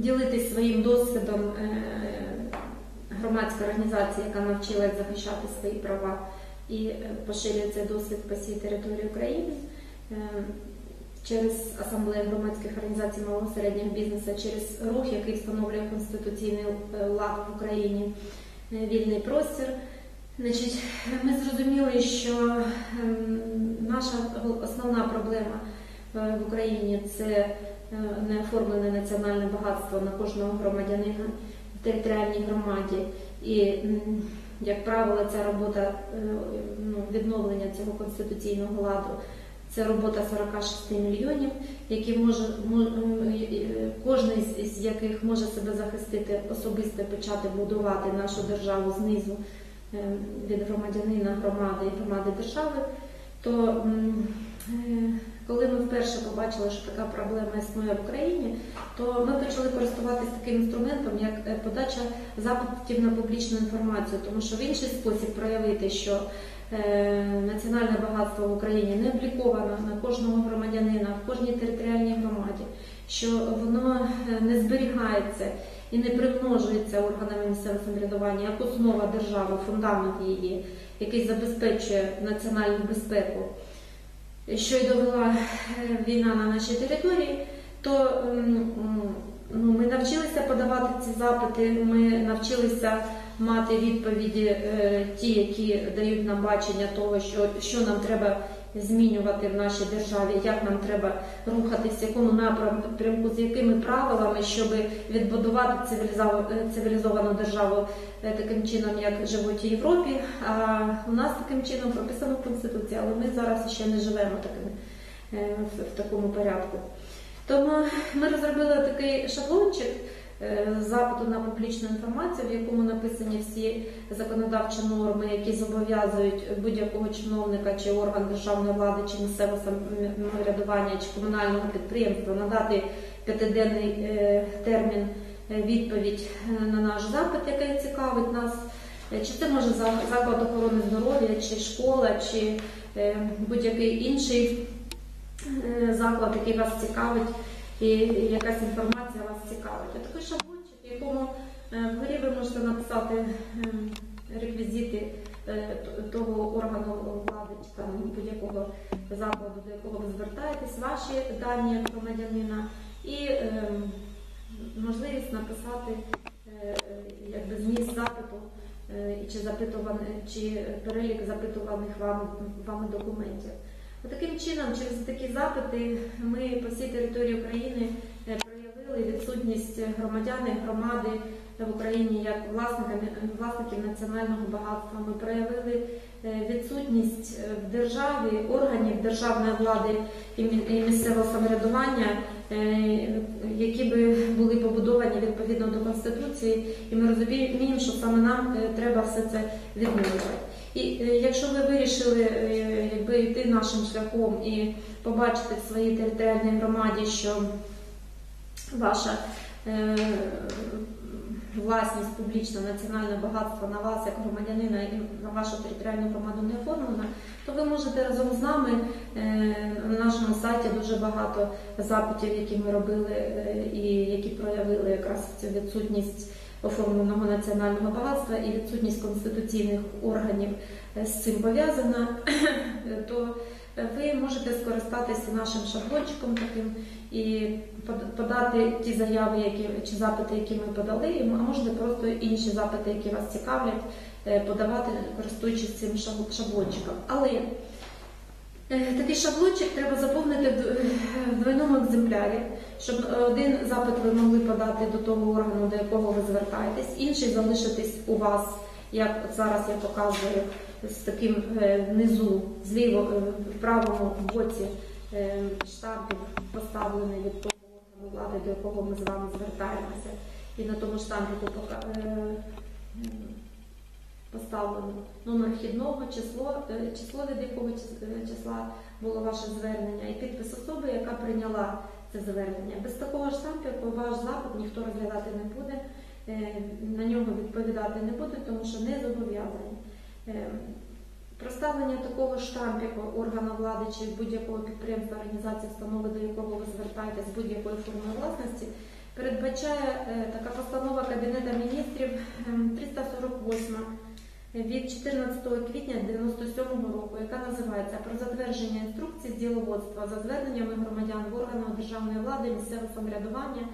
ділитись своїм досвідом е, громадської організації, яка навчилась захищати свої права і е, поширює цей досвід по всій території України. Е, Через асамблею громадських організацій малого середнього бізнесу, через рух, який встановлює конституційний лад в Україні, вільний простір. Значить, ми зрозуміли, що ем, наша основна проблема в Україні це неоформлене національне багатство на кожного громадянина в територіальній громаді. І, як правило, ця робота е, ну, відновлення цього конституційного ладу. Це робота 46 мільйонів, які може е, кожен з- з яких може себе захистити особисто почати будувати нашу державу знизу е, від громадянина громади і громади держави, то е, коли ми вперше побачили, що така проблема існує в Україні, то ми почали користуватися таким інструментом, як е, подача запитів на публічну інформацію, тому що в інший спосіб проявити, що е, національне багатство в Україні не обліковано на кожного громадянина в кожній територіальній громаді, що воно не зберігається і не примножується органами місцевого самоврядування як основа держави, фундамент її, який забезпечує національну безпеку, що й довела е, війна на нашій території, то ну, ми навчилися подавати ці запити, ми навчилися мати відповіді е, ті, які дають нам бачення того, що, що нам треба змінювати в нашій державі, як нам треба рухатися, в якому напрямку, з якими правилами, щоб відбудувати цивілізовану державу е, таким чином, як живуть в Європі. А у нас таким чином прописано в Конституції, але ми зараз ще не живемо таким, е, в, такому порядку. Тому ми розробили такий шаблончик запиту на публічну інформацію, в якому написані всі законодавчі норми, які зобов'язують будь-якого чиновника чи орган державної влади, чи місцевого самоврядування, чи комунального підприємства надати п'ятиденний е, термін е, відповідь е, на наш запит, який цікавить нас. Е, Чи це може заклад охорони здоров'я, чи школа, чи е, будь-який інший е, заклад, який вас цікавить, і якась інформація можете написати е, реквізити е, того органу влади чи там будь-якого закладу, до якого ви звертаєтесь, ваші дані громадянина і е, можливість написати е, якби зміст запиту е, чи чи перелік запитуваних вам вами документів. Таким чином, через такі запити ми по всій території України проявили відсутність громадян і громади в Україні як власників національного багатства. Ми проявили е, відсутність е, в державі органів державної влади і місцевого самоврядування, е, які би були побудовані відповідно до конституції, і ми розуміємо, що саме нам треба все це відновлювати. І якщо ви вирішили якби йти нашим шляхом і побачити в своїй територіальній громаді, що ваша власність публічна, національне багатство на вас як громадянина і на вашу територіальну громаду не оформлена, то ви можете разом з нами е, на нашому сайті дуже багато запитів, які ми робили е, і які проявили якраз цю відсутність оформленого національного багатства і відсутність конституційних органів е, з цим пов'язана, скористатися нашим шаблончиком таким і подати ті заяви, які чи запити, які ми подали, а можете просто інші запити, які вас цікавлять, е, подавати, користуючись цим шаблончиком. Але Е, Такий шаблончик треба заповнити в двойному екземплярі, щоб один запит ви могли подати до того органу, до якого ви звертаєтесь, інший залишитись у вас, як от зараз я показую, з таким е, внизу, зліво, в правому боці штампів поставлений від того органу влади, до якого ми з вами звертаємося. І на тому штампіку е, поставлено номер вхідного, число, е, число від якого е, числа було ваше звернення, і підпис особи, яка прийняла це звернення. Без такого штампу ваш запит ніхто розглядати не буде, е, на нього відповідати не буде, тому що не зобов'язані. Е, Проставлення такого штампіку органу влади чи будь-якого підприємства, організації, установи, до якого ви звертаєтесь будь-якої форми власності, передбачає е, така постанова Кабінету міністрів ем, 348 від 14 квітня 97 року, яка називається про затвердження інструкцій з діловодства за зверненнями громадян в органах державної влади, місцевого самоврядування,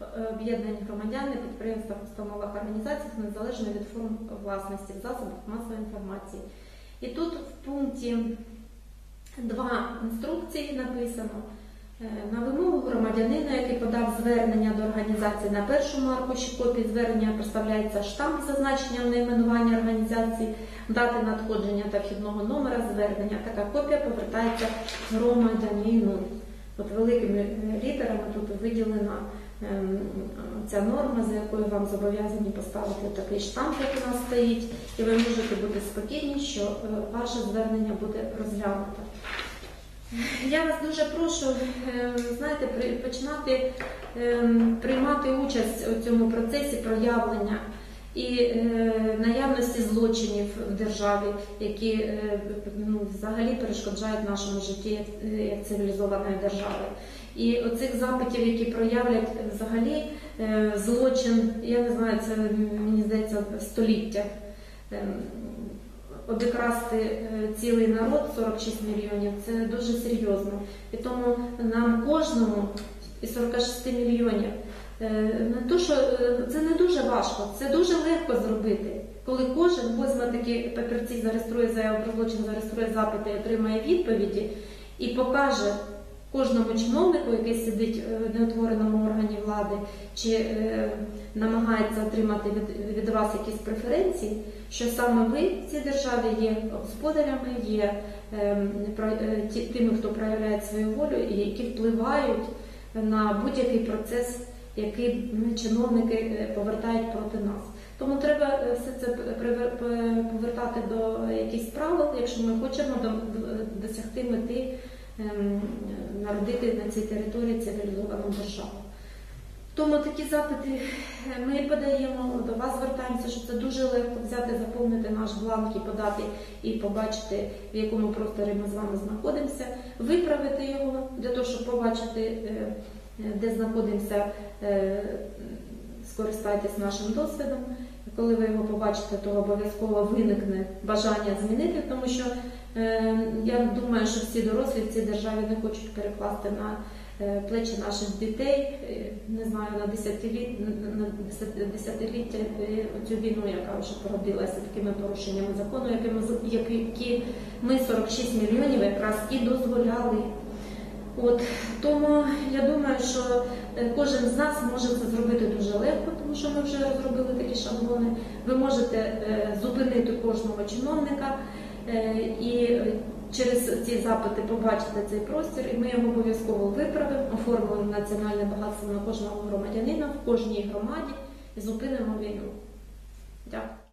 е, об'єднань громадян, підприємствах, установах, організаціях незалежно від форм власності в засобах масової інформації. І тут в пункті 2 інструкції написано е, на вимогу громадянина, який подав звернення до організації на першому аркуші копії звернення представляється штамп з зазначенням найменування організації, дати надходження та вхідного номера звернення. Така копія повертається громадянину. От великими літерами тут виділена ця норма, за якою вам зобов'язані поставити такий штамп, як у нас стоїть, і ви можете бути спокійні, що е, ваше звернення буде розглянуто. Я вас дуже прошу, е, знаєте, починати ем, приймати участь у цьому процесі проявлення і е, наявності злочинів в державі, які е, ну, взагалі перешкоджають нашому житті як, е, цивілізованої держави. І оцих запитів, які проявлять взагалі е, злочин, я не знаю, це мені здається століття. Ем, Обікрасти е, цілий народ 46 мільйонів це дуже серйозно. І тому нам кожному із 46 мільйонів е, не то, що е, це не дуже важко, це дуже легко зробити. Коли кожен возьме такі папірці, зареєструє заяву про злочин, зареєструє запити і отримає відповіді і покаже кожному чиновнику, який сидить е, в неутвореному органі влади, чи е, намагається отримати від, від вас якісь преференції, що саме ви в цій державі є господарями, є ем, про- е, тими, хто проявляє свою волю і які впливають на будь-який процес, який чиновники е, повертають проти нас. Тому треба е, все це повертати до якихось правил, якщо ми хочемо до- до- досягти мети ем, народити на цій території цивілізовану державу. Тому такі запити е, ми подаємо, до вас звертаємося, що це дуже легко взяти, заповнити наш бланк і подати і побачити, в якому просторі ми з вами знаходимося, виправити його для того, щоб побачити, де знаходимося, е, скористайтесь нашим досвідом. Коли ви його побачите, то обов'язково виникне бажання змінити, тому що е, я думаю, що всі дорослі в цій державі не хочуть перекласти на е, плечі наших дітей, е, не знаю, на десятиліт, на десятиліття е, цю війну, яка вже породилася такими порушеннями закону, які ми 46 мільйонів якраз і дозволяли. От тому я думаю, що е, кожен з нас може це зробити дуже легко, тому що ми вже розробили такі шаблони. Ви можете е, зупинити кожного чиновника е, і через ці запити побачити цей простір, і ми його обов'язково виправимо, оформимо національне багатство на кожного громадянина в кожній громаді і зупинимо війну. Дякую.